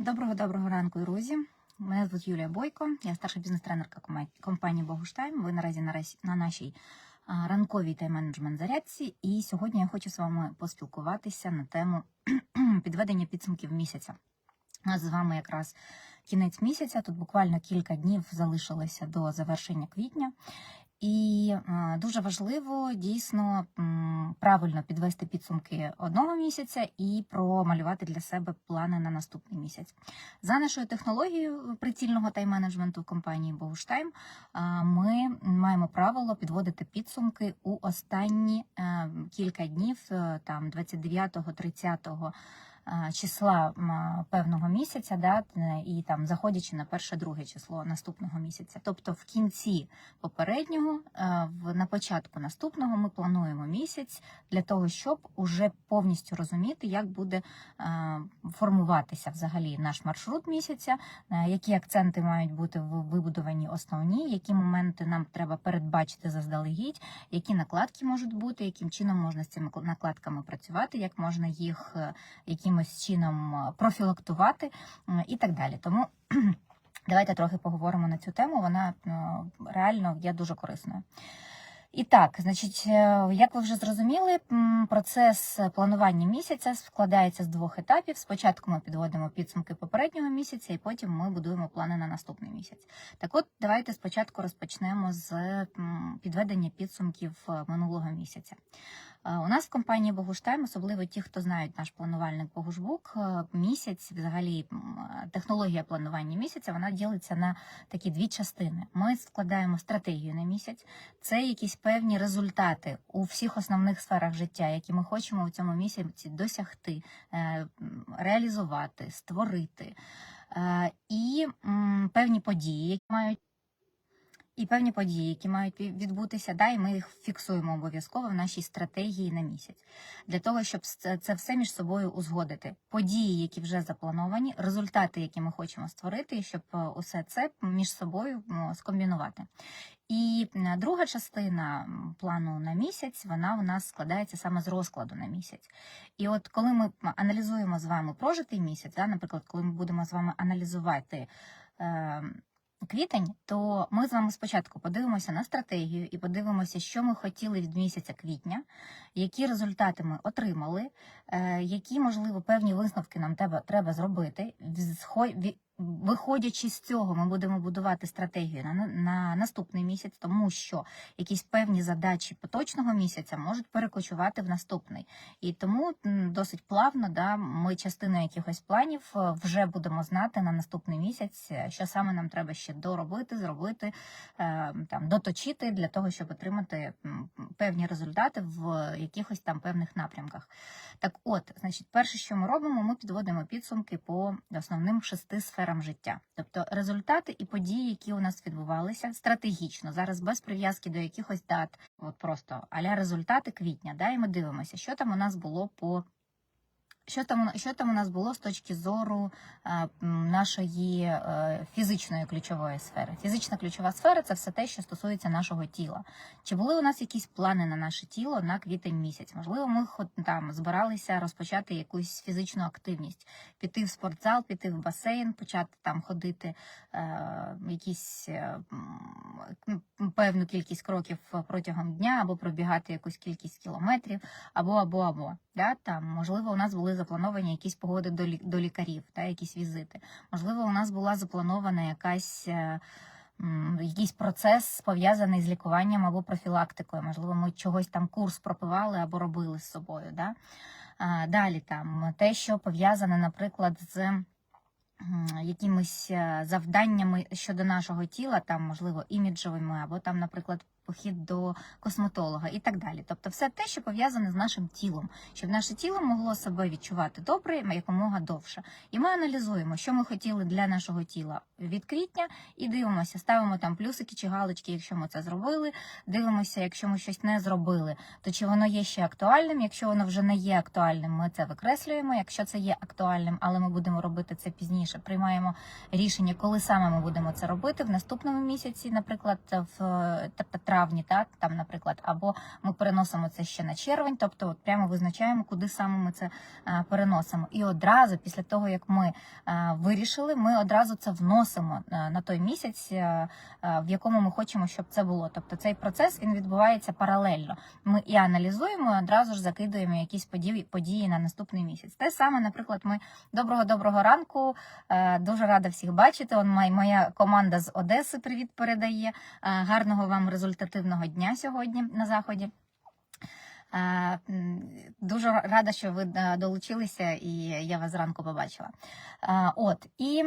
Доброго доброго ранку, друзі. Мене звуть Юлія Бойко, я старша бізнес-тренерка компанії Богуштайм. Ви наразі на нашій ранковій тайм-менеджмент зарядці. І сьогодні я хочу з вами поспілкуватися на тему підведення підсумків місяця. У нас з вами якраз кінець місяця. Тут буквально кілька днів залишилося до завершення квітня. І е, дуже важливо дійсно правильно підвести підсумки одного місяця і промалювати для себе плани на наступний місяць. За нашою технологією прицільного тайм-менеджменту компанії Богуштайм ми маємо правило підводити підсумки у останні е, кілька днів, е, там 29-30 е, числа певного місяця, да, е, і там заходячи на перше-друге число наступного місяця. Тобто в кінці попереднього, е, на початку наступного ми плануємо місяць для того, щоб уже повністю розуміти, як буде е, формуватися взагалі наш маршрут місяця, е, які акценти мають бути вибудовані основні, які моменти нам треба передбачити заздалегідь, які накладки можуть бути, яким чином можна з цими накладками працювати, як можна їх е, якимось чином е, профілактувати е, і так далі. Тому давайте трохи поговоримо на цю тему. Вона е, реально є дуже корисною. І так, значить, як ви вже зрозуміли, процес планування місяця складається з двох етапів. Спочатку ми підводимо підсумки попереднього місяця, і потім ми будуємо плани на наступний місяць. Так от, давайте спочатку розпочнемо з підведення підсумків минулого місяця. Е, У нас в компанії Богуштайм, особливо ті, хто знають наш планувальник Богушбук, е, місяць, взагалі е, технологія планування місяця, вона ділиться на такі дві частини. Ми складаємо стратегію на місяць. Це якісь певні результати у всіх основних сферах життя, які ми хочемо в цьому місяці досягти, реалізувати, створити. І певні події, які мають. І певні події, які мають відбутися, да, і ми їх фіксуємо обов'язково в нашій стратегії на місяць, для того, щоб це все між собою узгодити. Події, які вже заплановані, результати, які ми хочемо створити, щоб е, усе це між собою скомбінувати. І друга частина плану на місяць, вона у нас складається саме з розкладу на місяць. І от коли ми аналізуємо з вами прожитий місяць, да, наприклад, коли ми будемо з вами аналізувати. Квітень, то ми з вами спочатку подивимося на стратегію і подивимося, що ми хотіли від місяця квітня, які результати ми отримали, е, які, можливо, певні висновки нам треба зробити. Виходячи з цього, ми будемо будувати стратегію на, на наступний місяць, тому що якісь певні задачі поточного місяця можуть перекочувати в наступний. І тому досить плавно да, ми частину якихось планів е, вже будемо знати на наступний місяць, е, що саме нам треба ще доробити, зробити, е, там, доточити для того, щоб отримати певні результати в якихось там певних напрямках. Так от, значить, перше, що ми робимо, ми підводимо підсумки по основним шести сферам життя. Тобто результати і події, які у нас відбувалися стратегічно, зараз без прив'язки до якихось дат, от просто аля результати квітня. Да, і ми дивимося, що там у нас було по. Що там, що там у нас було з точки зору е, нашої е, фізичної ключової сфери? Фізична ключова сфера це все те, що стосується нашого тіла. Чи були у нас якісь плани на наше тіло на квітень місяць? Можливо, ми там збиралися розпочати якусь фізичну активність, піти в спортзал, піти в басейн, почати там ходити е, якісь е, м, певну кількість кроків протягом дня, або пробігати якусь кількість кілометрів, або або або. Да? Там, можливо, у нас були заплановані якісь погоди до, до лікарів, та якісь візити. Можливо, у нас була запланована якась. е, Якийсь процес пов'язаний з лікуванням або профілактикою. Можливо, ми чогось там курс пропивали або робили з собою. Да? А, Далі там те, що пов'язане, наприклад, з якимись е, завданнями щодо нашого тіла, там, можливо, іміджовими, або там, наприклад, похід до косметолога і так далі. Тобто, все те, що пов'язане з нашим тілом, щоб наше тіло могло себе відчувати добре якомога довше. І ми аналізуємо, що ми хотіли для нашого тіла від квітня, і дивимося, ставимо там плюсики чи галочки, якщо ми це зробили. Дивимося, якщо ми щось не зробили, то чи воно є ще актуальним. Якщо воно вже не є актуальним, ми це викреслюємо. Якщо це є актуальним, але ми будемо робити це пізніше, приймаємо рішення, коли саме ми будемо це робити в наступному місяці, наприклад, в тобто, травні, так там, наприклад, або ми переносимо це ще на червень, тобто от прямо визначаємо, куди саме ми це е, переносимо. І одразу, після того як ми е, вирішили, ми одразу це вносимо на той місяць, в якому ми хочемо, щоб це було. Тобто цей процес він відбувається паралельно. Ми і аналізуємо, і одразу ж закидуємо якісь події, події на наступний місяць. Те саме, наприклад, ми доброго доброго ранку. Е, Дуже рада всіх бачити. Он моя команда з Одеси привіт передає. Е, Гарного вам результативного дня сьогодні на заході. Дуже рада, що ви е, долучилися, і я вас зранку побачила. От і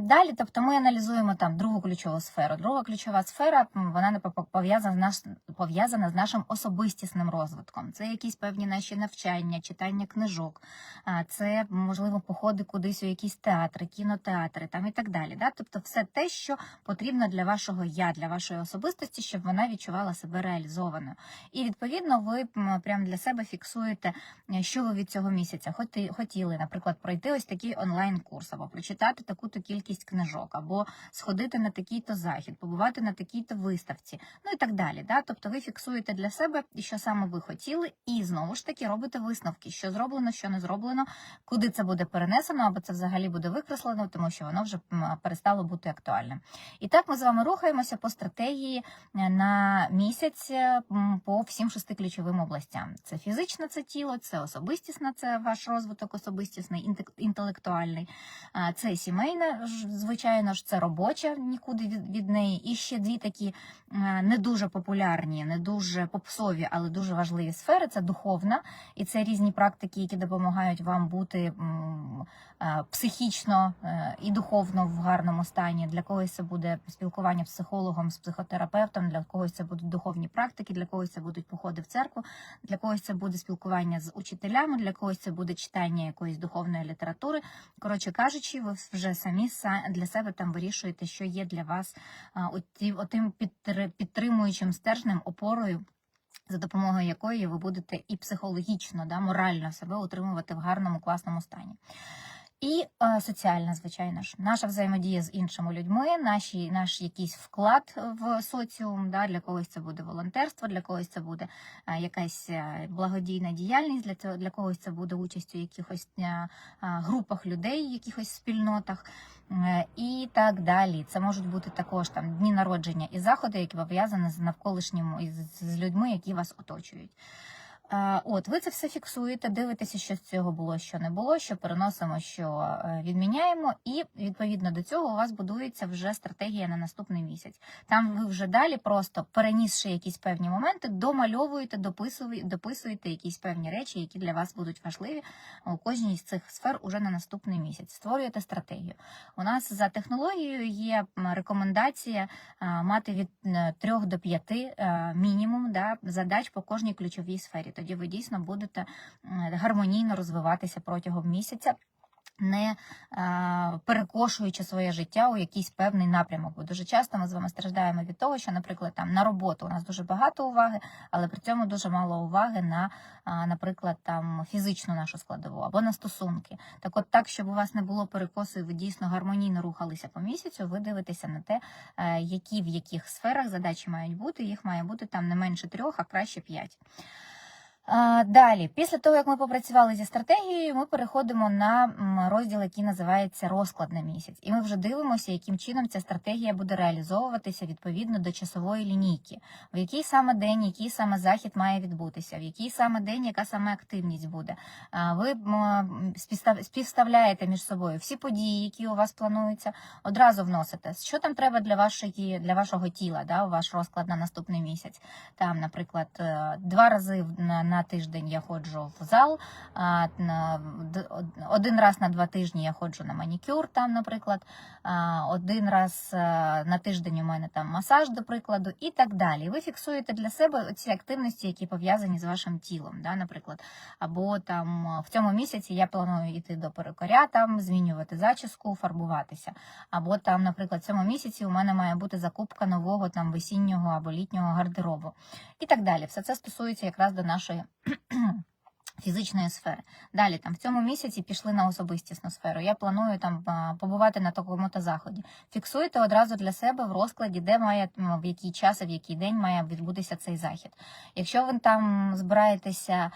далі, тобто, ми аналізуємо там другу ключову сферу. Друга ключова сфера вона не по- пов'язана з наш пов'язана з нашим особистісним розвитком. Це якісь певні наші навчання, читання книжок, це можливо походи кудись у якісь театри, кінотеатри там і так далі. Да? Тобто, все те, що потрібно для вашого я, для вашої особистості, щоб вона відчувала себе реалізованою. І відповідно ви прямо для себе фіксуєте, е, що ви від цього місяця хотіли, наприклад, пройти ось такий онлайн-курс, або прочитати таку-то кількість книжок, або сходити на такий-то захід, побувати на такій-то виставці, ну і так далі. Да? Тобто ви фіксуєте для себе, що саме ви хотіли, і знову ж таки робите висновки, що зроблено, що не зроблено, куди це буде перенесено, або це взагалі буде викреслено, тому що воно вже перестало бути актуальним. І так ми з вами рухаємося по стратегії е, на місяць е, по всім шести ключовим областям. Це фізичне це тіло, це особистісне, це ваш розвиток особистісний, інтелектуальний, це сімейне, звичайно ж, це робоча, нікуди від, від неї. І ще дві такі е, не дуже популярні, не дуже попсові, але дуже важливі сфери. Це духовна, і це різні практики, які допомагають вам бути психічно е, і духовно в гарному стані. Для когось це буде спілкування з психологом, з психотерапевтом, для когось це будуть духовні практики, для когось це будуть походи в церкву, для когось це буде спілкування з учителями, для когось це буде читання якоїсь духовної літератури. Коротше кажучи, ви вже самі са- для себе там вирішуєте, що є для вас оті- отим підтри- підтримуючим стержнем, опорою. За допомогою якої ви будете і психологічно, да, морально себе утримувати в гарному, класному стані. І е, соціальна, звичайно ж, наша взаємодія з іншими людьми, наші, наш якийсь вклад в соціум. Да, для когось це буде волонтерство, для когось це буде е, якась е, благодійна діяльність, для цього для когось це буде участь у якихось е, е, групах людей, якихось спільнотах. Е, І так далі. Це можуть бути також там дні народження і заходи, які пов'язані з навколишнім і з- з людьми, які вас оточують. Е, От, ви це все фіксуєте, дивитеся, що з цього було, що не було, що переносимо, що е, відміняємо, і відповідно до цього у вас будується вже стратегія на наступний місяць. Там ви вже далі, просто перенісши якісь певні моменти, домальовуєте, дописуєте, якісь певні речі, які для вас будуть важливі у кожній з цих сфер уже на наступний місяць. Створюєте стратегію. У нас за технологією є рекомендація мати від 3 до 5 мінімум да, задач по кожній ключовій сфері. Тоді ви дійсно будете гармонійно розвиватися протягом місяця. Не а, перекошуючи своє життя у якийсь певний напрямок. Бо дуже часто ми з вами страждаємо від того, що, наприклад, там на роботу у нас дуже багато уваги, але при цьому дуже мало уваги на, а, наприклад, там фізичну нашу складову або на стосунки. Так, от так, щоб у вас не було перекосу, і ви дійсно гармонійно рухалися по місяцю, ви дивитеся на те, е, які в яких сферах задачі мають бути. Їх має бути там не менше трьох, а краще п'ять. Далі, після того, як ми попрацювали зі стратегією, ми переходимо на розділ, який називається розклад на місяць. І ми вже дивимося, яким чином ця стратегія буде реалізовуватися відповідно до часової лінійки, в який саме день, який саме захід має відбутися, в який саме день, яка саме активність буде. Ви співставляєте між собою всі події, які у вас плануються, одразу вносите, що там треба для вашої для вашого тіла, да, у ваш розклад на наступний місяць. Там, наприклад, е, два рази на, тиждень я ходжу в зал, один раз на два тижні я ходжу на манікюр, там, наприклад, один раз е, на тиждень у мене там масаж, до прикладу, і так далі. Ви фіксуєте для себе ці активності, які пов'язані з вашим тілом, да, наприклад. Або там е, в цьому місяці я планую йти до перукаря, там змінювати зачіску, фарбуватися. Або там, наприклад, в цьому місяці у мене має бути закупка нового там весіннього або літнього гардеробу. І так далі. Все це стосується якраз до нашої 咳咳。Фізичної сфери. Далі там в цьому місяці пішли на особистісну сферу. Я планую там побувати на такому-то заході. Фіксуйте одразу для себе в розкладі, де має в який час і в який день має відбутися цей захід. Якщо ви там збираєтеся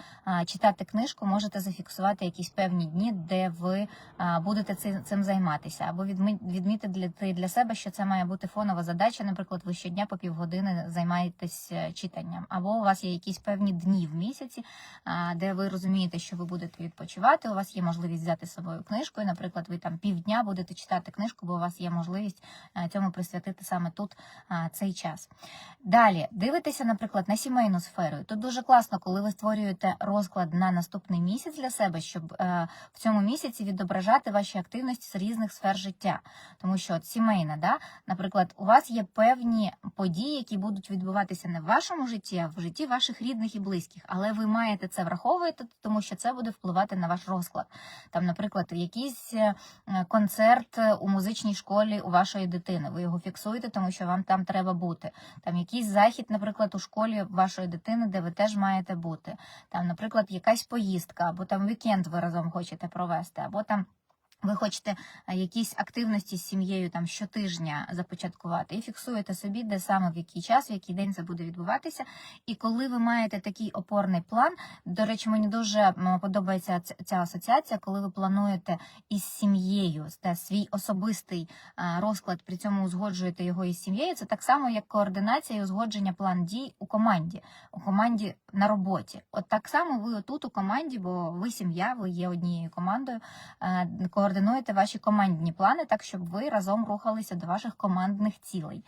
читати книжку, можете зафіксувати якісь певні дні, де ви будете цим, цим займатися, або відмітити для, для себе, що це має бути фонова задача. Наприклад, ви щодня по півгодини займаєтесь е, читанням, або у вас є якісь певні дні в місяці, де ви розумієте, що ви будете відпочивати. У вас є можливість взяти з собою книжку, і, наприклад, ви там півдня будете читати книжку, бо у вас є можливість е, цьому присвятити саме тут цей час. Далі дивитеся, наприклад, на сімейну сферу. Тут дуже класно, коли ви створюєте розклад на наступний місяць для себе, щоб е, в цьому місяці відображати ваші активності з різних сфер життя. Тому що от сімейна, да, наприклад, у вас є певні події, які будуть відбуватися не в вашому житті, а в житті ваших рідних і близьких. Але ви маєте це враховувати, тому що це буде впливати на ваш розклад. Там, наприклад, якийсь е, концерт у музичній школі у вашої дитини. Ви його фіксуєте, тому що вам там треба бути. Там якийсь захід, наприклад, у школі вашої дитини, де ви теж маєте бути. Там, наприклад, якась поїздка, або там вікенд ви разом хочете провести, або там. Ви хочете е, якісь активності з сім'єю там щотижня започаткувати і фіксуєте собі, де саме в який час, в який день це буде відбуватися. І коли ви маєте такий опорний план, до речі, мені дуже подобається ця- асоціація, коли ви плануєте із сім'єю та свій особистий е, розклад, при цьому узгоджуєте його із сім'єю. Це так само, як координація і узгодження план дій у команді, у команді на роботі. От так само ви отут у команді, бо ви сім'я, ви є однією командою. Координуєте ваші командні плани так, щоб ви разом рухалися до ваших командних цілей.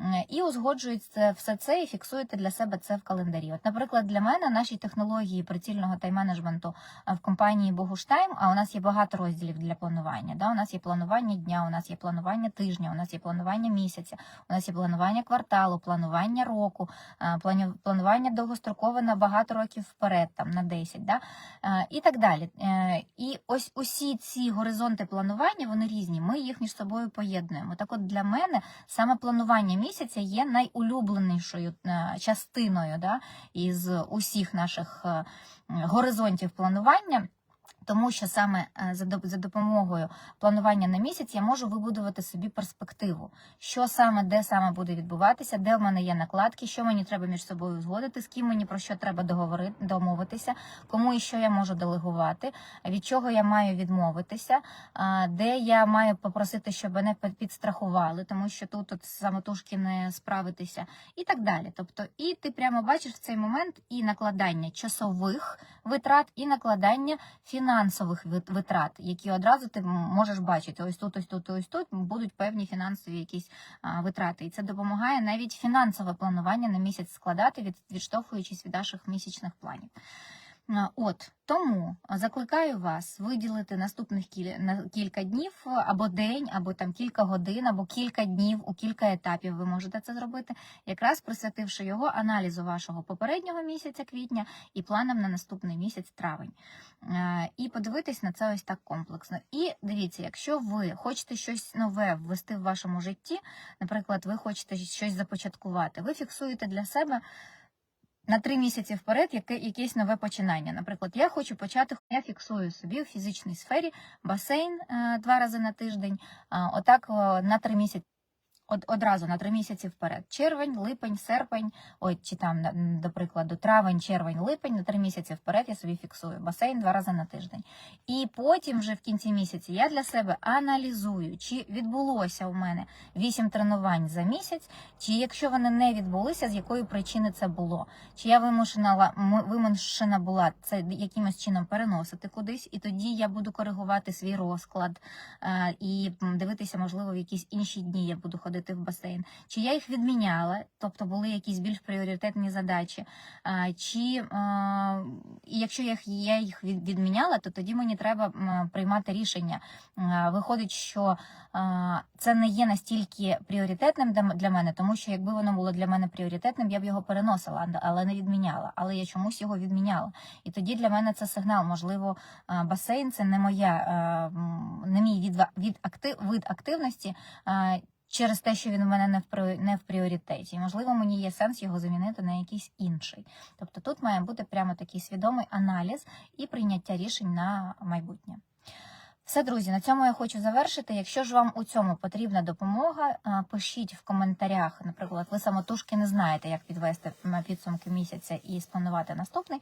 Е, І узгоджуєте все це і фіксуєте для себе це в календарі. От, наприклад, для мене наші технології прицільного тайм-менеджменту в компанії Богуштайм, а у нас є багато розділів для планування. Да? У нас є планування дня, у нас є планування тижня, у нас є планування місяця, у нас є планування кварталу, планування року, планування довгострокове на багато років вперед, там на 10, да? І так далі. Е, І ось усі ці горизонти планування, вони різні. Ми їх між собою поєднуємо. Так, от для мене саме планування місяця є найулюбленішою е, частиною да, із усіх наших е, горизонтів планування. Тому що саме е, за доп- за допомогою планування на місяць я можу вибудувати собі перспективу, що саме, де саме буде відбуватися, де в мене є накладки, що мені треба між собою узгодити, з ким мені про що треба договорити, домовитися, кому і що я можу делегувати, від чого я маю відмовитися, де я маю попросити, щоб мене підстрахували, тому що тут от самотужки не справитися, і так далі. Тобто, і ти прямо бачиш в цей момент і накладання часових витрат, і накладання фінансових витрат, які одразу ти можеш бачити. Ось тут, ось тут, ось тут будуть певні фінансові якісь витрати. І це допомагає навіть фінансове планування на місяць складати, від, відштовхуючись від наших місячних планів. А, От тому закликаю вас виділити наступних кіль... на кілька днів або день, або там кілька годин, або кілька днів у кілька етапів. Ви можете це зробити, якраз присвятивши його аналізу вашого попереднього місяця квітня і планам на наступний місяць травень. Е, І подивитись на це ось так комплексно. І дивіться, якщо ви хочете щось нове ввести в вашому житті, наприклад, ви хочете щось започаткувати, ви фіксуєте для себе. На три місяці вперед яке якесь нове починання. Наприклад, я хочу почати. Я фіксую собі у фізичній сфері басейн е, два рази на тиждень. Отак на три місяці. Од, одразу на три місяці вперед. Червень, липень, серпень, ой, чи там, до прикладу, травень, червень, липень, на три місяці вперед я собі фіксую басейн два рази на тиждень. І потім, вже в кінці місяця, я для себе аналізую, чи відбулося у мене вісім тренувань за місяць, чи якщо вони не відбулися, з якої причини це було. Чи я вимушена, вимушена була це якимось чином переносити кудись, і тоді я буду коригувати свій розклад е, і дивитися, можливо, в якісь інші дні я буду ходити в басейн. Чи я їх відміняла, тобто були якісь більш пріоритетні задачі. Чи якщо я їх, відміняла, то тоді мені треба приймати рішення. Виходить, що це не є настільки пріоритетним для мене, тому що якби воно було для мене пріоритетним, я б його переносила, але не відміняла. Але я чомусь його відміняла. І тоді для мене це сигнал. Можливо, басейн це не моя, не мій від, активності. Через те, що він у мене не в не в пріоритеті. Можливо, мені є сенс його замінити на якийсь інший. Тобто тут має бути прямо такий свідомий аналіз і прийняття рішень на майбутнє. Все, друзі, на цьому я хочу завершити. Якщо ж вам у цьому потрібна допомога, пишіть в коментарях. Наприклад, ви самотужки не знаєте, як підвести підсумки місяця і спланувати наступний.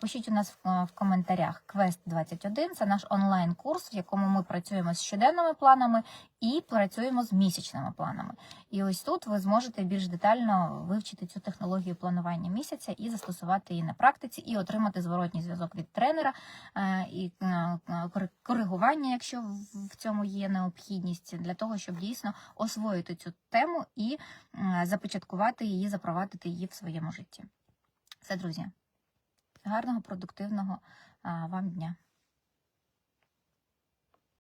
Пишіть у нас в, в коментарях Quest 21 Це наш онлайн-курс, в якому ми працюємо з щоденними планами і працюємо з місячними планами. І ось тут ви зможете більш детально вивчити цю технологію планування місяця і застосувати її на практиці, і отримати зворотній зв'язок від тренера е, і е, кори- якщо в- цьому є необхідність, для того, щоб дійсно освоїти цю тему і започаткувати її, запровадити її в своєму житті. Все, друзі. Гарного, продуктивного вам дня.